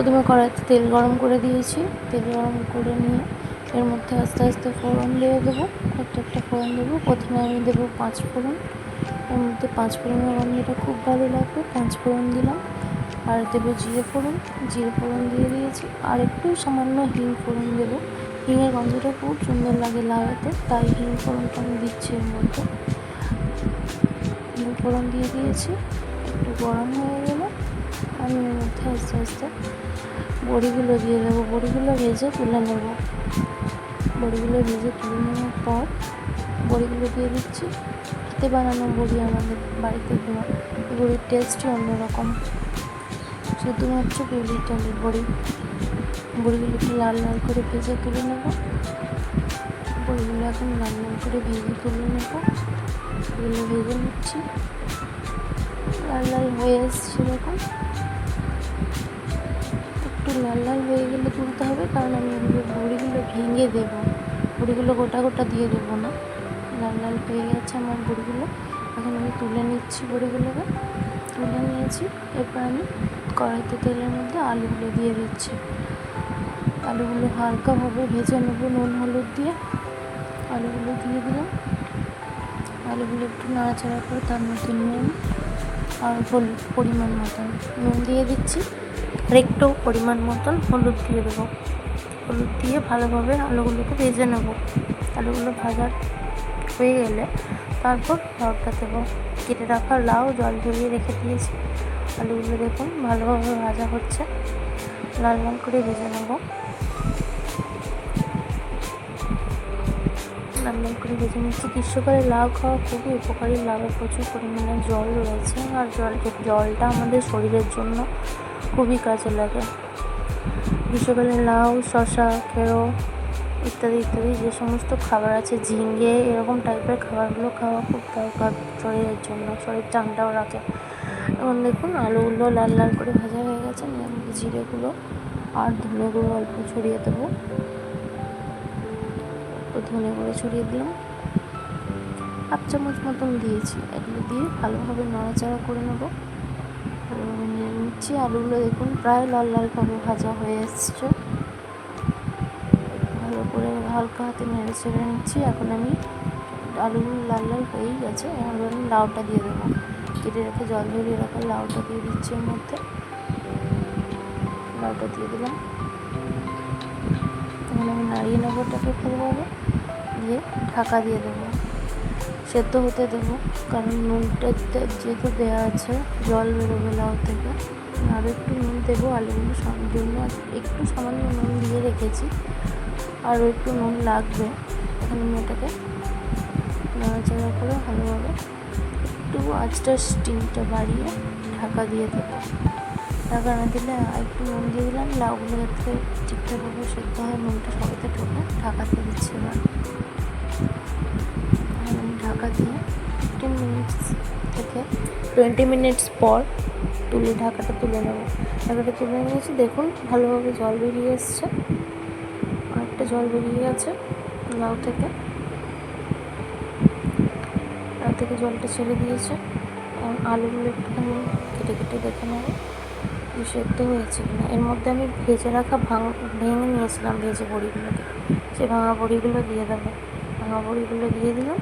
প্রথমে কড়াইতে তেল গরম করে দিয়েছি। তেল গরম করে নিয়ে এর মধ্যে আস্তে আস্তে ফোড়ন দিয়ে দেবো। একটা ফোড়ন দেবো। প্রথমে আমি দেবো পাঁচ ফোড়ন। এর মধ্যে পাঁচ ফোড়নের গন্ধটা খুব ভালো লাগবে। পাঁচ ফোড়ন দিলাম। আর দেবো জিরে ফোড়ন। জিরে ফোড়ন দিয়ে দিয়েছি। আর একটু সামান্য হিং ফোড়ন দেবো। হিঙের গন্ধটা খুব সুন্দর লাগে লাগাতে। তাই হিং ফোড়নটা আমি দিচ্ছি এর মধ্যে। হিং ফোড়ন দিয়ে দিয়েছি। একটু গরম হয়ে গেলে আমি এর মধ্যে আস্তে আস্তে বড়িগুলো দিয়ে দেবো। বড়িগুলো ভেজে তুলে নেব। বড়িগুলো ভেজে তুলে নেওয়ার পর বড়িগুলো দিয়ে দিচ্ছি। হাতে বানানো বড়ি আমাদের বাড়িতে দেওয়া। বড়ির টেস্টই অন্যরকম। শুধুমাত্র বিউলির ডালের বড়ি। বড়িগুলো একটু লাল লাল করে ভেজে তুলে নেব। বড়িগুলো এখন লাল লাল করে ভেজে তুলে নেব। এগুলো ভেজে নিচ্ছি। লাল লাল হয়ে এসছে এরকম একটু লাল লাল হয়ে গেলে তুলতে হবে, কারণ আমি এগুলো বড়িগুলো ভেঙে দেবো, বড়িগুলো গোটা গোটা দিয়ে দেবো না। লাল লাল হয়ে গেছে আমার বড়িগুলো। এখন আমি তুলে নিচ্ছি বড়িগুলোকে। তুলে নিয়েছি। এরপর আমি কড়াইতে তেলের মধ্যে আলুগুলো দিয়ে দিচ্ছি। আলুগুলো হালকাভাবে ভেজে নেব নুন, হলুদ দিয়ে। আলুগুলো দিয়ে দিলাম। আলুগুলো একটু নাড়াচাড়া করে তার মধ্যে নুন আর হলুদ পরিমাণ মতন নুন দিয়ে দিচ্ছি। আর একটু পরিমাণ মতন হলুদ দিয়ে দেবো। হলুদ দিয়ে ভালোভাবে আলুগুলোকে ভেজে নেব। আলুগুলো ভাজা হয়ে গেলে তারপর লাউটা দেবো। কেটে রাখা লাউ, জল ঝরিয়ে রেখে দিয়েছি। আলুগুলো দেখুন ভালোভাবে ভাজা হচ্ছে। লাল লাল করে ভেজে নেব। ভেজে নিচ্ছি গ্রীষ্মকালে লাউ খাওয়া খুবই উপকারী লাউয়ে প্রচুর পরিমাণে জল রয়েছে আর জল জলটা আমাদের শরীরের জন্য খুবই কাজে লাগে। গ্রীষ্মকালে লাউ শশা খেরো ইত্যাদি ইত্যাদি যে সমস্ত খাবার আছে, ঝিঙ্গে এরকম টাইপের খাবারগুলো খাওয়া খুব দরকার শরীরের জন্য, শরীর ঠান্ডাও রাখে। এখন দেখুন আলুগুলো লাল লাল করে ভাজা হয়ে গেছে জিরেগুলো আর ধনেগুলো অল্প ছড়িয়ে দেবো। ধনে গুঁড়ো ছড়িয়ে দিলাম। হাফ চামচ মতন দিয়েছি। এগুলো দিয়ে ভালোভাবে নাড়াচাড়া করে নেব। ভালোভাবে নিয়ে নিচ্ছি। আলুগুলো দেখুন প্রায় লাল লালভাবে ভাজা হয়ে এসছে। ভালো করে হালকা হাতে নেড়ে ছেড়ে নিচ্ছি। এখন আমি আলুগুলো লাল লাল হয়েই গেছে। এখন আমি লাউটা দিয়ে দেবো। কেটে রেখে জল ঝরিয়ে রাখা লাউটা দিয়ে দিচ্ছি এর মধ্যে। লাউটা দিয়ে দিলাম। এখন আমি নাড়িয়ে নেব ওটাকে ভালোভাবে। দিয়ে ঢাকা দিয়ে দেবো। সেদ্ধ হতে দেবো, কারণ নুনটা যেহেতু দেওয়া আছে, জল বেরোবে লাউ থেকে। আরও একটু নুন দেবো, আলুগুলো জন্য একটু সামান্য নুন দিয়ে রেখেছি। আরও একটু নুন লাগবে, এখন আমি এটাকে নাড়াচাড়া করে ভালোভাবে একটু আঁচটা স্টিমটা বাড়িয়ে ঢাকা দিয়ে দেবো। ঢাকা না দিলে একটু নুন দিয়ে দিলাম, লাউগুলো যাতে ঠিকঠাকভাবে সেদ্ধ হয়, নুনটা সবাইতে ঢোকে ঢাকাতে দিচ্ছি এবার। আমি ঢাকা দিয়ে ফিফটিন মিনিটস থেকে টোয়েন্টি মিনিটস পর তুলে ঢাকাটা তুলে নেব। ঢাকাটা তুলে নিয়েছি, দেখুন ভালোভাবে জল বেরিয়ে এসছে। অনেকটা জল বেরিয়ে গেছে লাউ থেকে। লাউ থেকে জলটা ছেড়ে দিয়েছে। আলুগুলো একটুখানি কেটে কেটে দেখে নেব। সেদ্ধ হয়েছে কিনা এর মধ্যে আমি ভেজে রাখা ভাঙ, ভেঙে নিয়েছিলাম ভেজে বড়িগুলোকে। সে ভাঙা বড়িগুলো দিয়ে দেবো। ভাঙা বড়িগুলো দিয়ে দিলাম।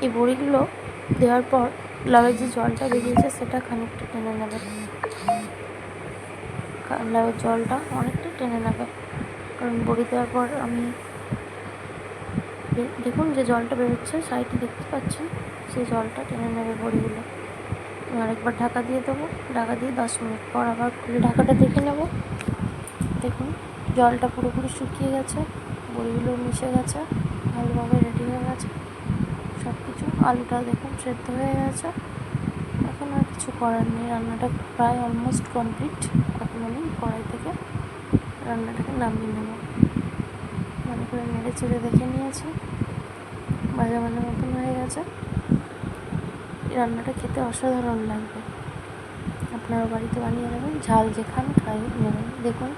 এই বড়িগুলো দেওয়ার পর লাউয়ের যে জলটা বেরিয়েছে সেটা খানিকটা টেনে নেবে। লাউয়ের জলটা অনেকটা টেনে নেবে। কারণ বড়ি দেওয়ার পর আমি দেখুন যে জলটা বেরোচ্ছে, সাইডে দেখতে পাচ্ছেন, সেই জলটা টেনে নেবে বড়িগুলো। আরেকবার ঢাকা দিয়ে দেবো। ঢাকা দিয়ে দশ মিনিট পর আবার খুলে ঢাকাটা দেখে নেব। দেখুন, জলটা পুরোপুরি শুকিয়ে গেছে, বড়িগুলো মিশে গেছে, ভালোভাবে রেডি হয়ে গেছে। সব কিছু আলুটা দেখুন সেদ্ধ হয়ে গেছে। এখন আর কিছু করার নেই, রান্নাটা প্রায় অলমোস্ট কমপ্লিট এখন আমি কড়াই থেকে রান্নাটাকে নামিয়ে নেব। ভালো করে নেড়ে চেড়ে দেখে নিয়েছি। ভাজা ভাজা মতন হয়ে গেছে। রান্নাটা খেতে অসাধারণ লাগবে। আপনারা বাড়িতে বানিয়ে নেবেন ঝাল যেখানে খাই নেবেন। দেখুন।